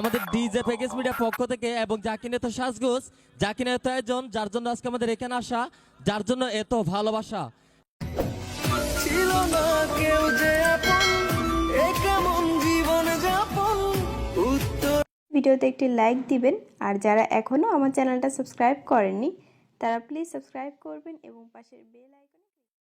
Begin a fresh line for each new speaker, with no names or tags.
আমাদের DJ package media পক্ষ থেকে এবং জাকিনে এত সাজগোজ জাকিনে এত আয়োজন যার জন্য আজকে আমাদের এখানে আসা যার জন্য এত ভালোবাসা।
ছিল না কেউ যে কেমন জীবন যাপন? উত্তর
ভিডিওতে একটি লাইক দিবেন আর যারা এখনও আমার চ্যানেলটা সাবস্ক্রাইব করেননি তারা প্লিজ সাবস্ক্রাইব করবেন এবং পাশের বেল আইকন